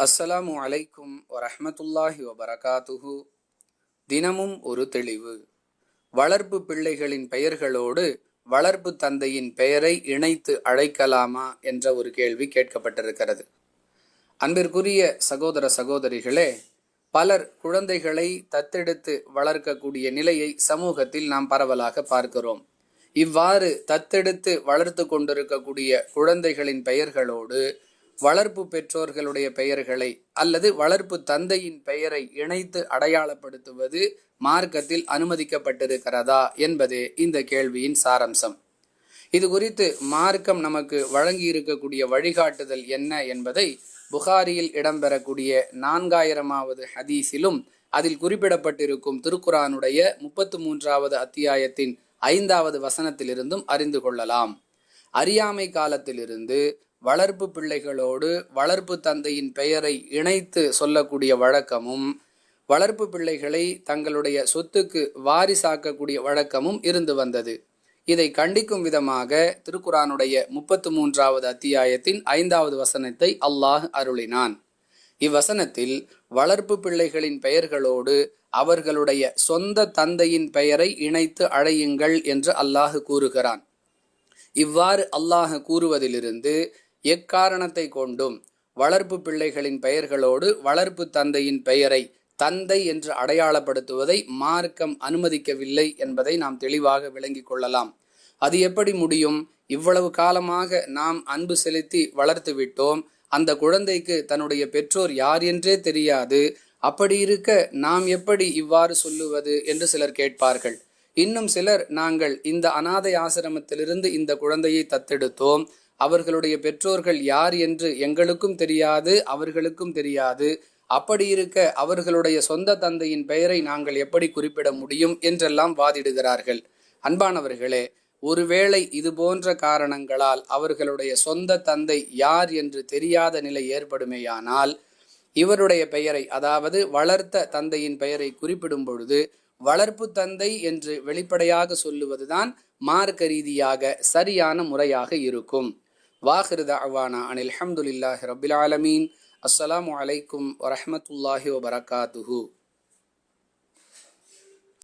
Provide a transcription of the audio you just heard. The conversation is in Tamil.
அஸ்ஸலாமு அலைக்கும் வரஹமத்துல்லாஹி வபரகாத்துஹு. தினமும் ஒரு தெளிவு. வளர்ப்பு பிள்ளைகளின் பெயர்களோடு வளர்ப்பு தந்தையின் பெயரை இணைத்து அழைக்கலாமா என்ற ஒரு கேள்வி கேட்கப்பட்டிருக்கிறது. அன்பிற்குரிய சகோதர சகோதரிகளே பலர் குழந்தைகளை தத்தெடுத்து வளர்க்கக்கூடிய நிலையை சமூகத்தில் நாம் பரவலாக பார்க்கிறோம். இவ்வாறு தத்தெடுத்து வளர்த்து கொண்டிருக்கக்கூடிய குழந்தைகளின் பெயர்களோடு வளர்ப்பு பெற்றோர்களுடைய பெயர்களை அல்லது வளர்ப்பு தந்தையின் பெயரை இணைத்து அடையாளப்படுத்துவது மார்க்கத்தில் அனுமதிக்கப்பட்டிருக்கிறதா என்பதே இந்த கேள்வியின் சாரம்சம். இது குறித்து மார்க்கம் நமக்கு வழங்கி இருக்கக்கூடிய வழிகாட்டுதல் என்ன என்பதை புகாரியில் இடம்பெறக்கூடிய நான்காயிரமாவது ஹதீஸிலும் அதில் குறிப்பிடப்பட்டிருக்கும் திருக்குரானுடைய முப்பத்து மூன்றாவது அத்தியாயத்தின் ஐந்தாவது வசனத்திலிருந்தும் அறிந்து கொள்ளலாம். அறியாமை காலத்திலிருந்து வளர்ப்பு பிள்ளைகளோடு வளர்ப்பு தந்தையின் பெயரை இணைத்து சொல்லக்கூடிய வழக்கமும் வளர்ப்பு பிள்ளைகளை தங்களுடைய சொத்துக்கு வாரிசாக்கக்கூடிய வழக்கமும் இருந்து வந்தது. இதை கண்டிக்கும் விதமாக திருக்குரானுடைய முப்பத்து மூன்றாவது அத்தியாயத்தின் ஐந்தாவது வசனத்தை அல்லாஹ் அருளினான். இவ்வசனத்தில் வளர்ப்பு பிள்ளைகளின் பெயர்களோடு அவர்களுடைய சொந்த தந்தையின் பெயரை இணைத்து அழையுங்கள் என்று அல்லாஹ் கூறுகிறான். இவ்வாறு அல்லாஹ் கூறுவதிலிருந்து எக்காரணத்தை கொண்டும் வளர்ப்பு பிள்ளைகளின் பெயர்களோடு வளர்ப்பு தந்தையின் பெயரை தந்தை என்று அடையாளப்படுத்துவதை மார்க்கம் அனுமதிக்கவில்லை என்பதை நாம் தெளிவாக விளங்கிக் கொள்ளலாம். அது எப்படி முடியும்? இவ்வளவு காலமாக நாம் அன்பு செலுத்தி வளர்த்து விட்டோம். அந்த குழந்தைக்கு தன்னுடைய பெற்றோர் யார் என்றே தெரியாது. அப்படி இருக்க நாம் எப்படி இவ்வாறு சொல்லுவது என்று சிலர் கேட்பார்கள். இன்னும் சிலர் நாங்கள் இந்த அனாதை ஆசிரமத்திலிருந்து இந்த குழந்தையை தத்தெடுத்தோம். அவர்களுடைய பெற்றோர்கள் யார் என்று எங்களுக்கும் தெரியாது அவர்களுக்கும் தெரியாது. அப்படி இருக்க அவர்களுடைய சொந்த தந்தையின் பெயரை நாங்கள் எப்படி குறிப்பிட முடியும் என்றெல்லாம் வாதிடுகிறார்கள். அன்பானவர்களே ஒருவேளை இது போன்ற காரணங்களால் அவர்களுடைய சொந்த தந்தை யார் என்று தெரியாத நிலை ஏற்படுமேயானால் இவருடைய பெயரை அதாவது வளர்த்த தந்தையின் பெயரை குறிப்பிடும் பொழுது வளர்ப்பு தந்தை என்று வெளிப்படையாக சொல்லுவதுதான் மார்க்க ரீதியாக சரியான முறையாக இருக்கும். வாஹிருத அவானா அனில் அஹமதுல்லாஹி ரபில் ஆலமீன். அஸ்லாம் வலைக்கும் வரமத்துல்லாஹி வபரகாத்துஹூ.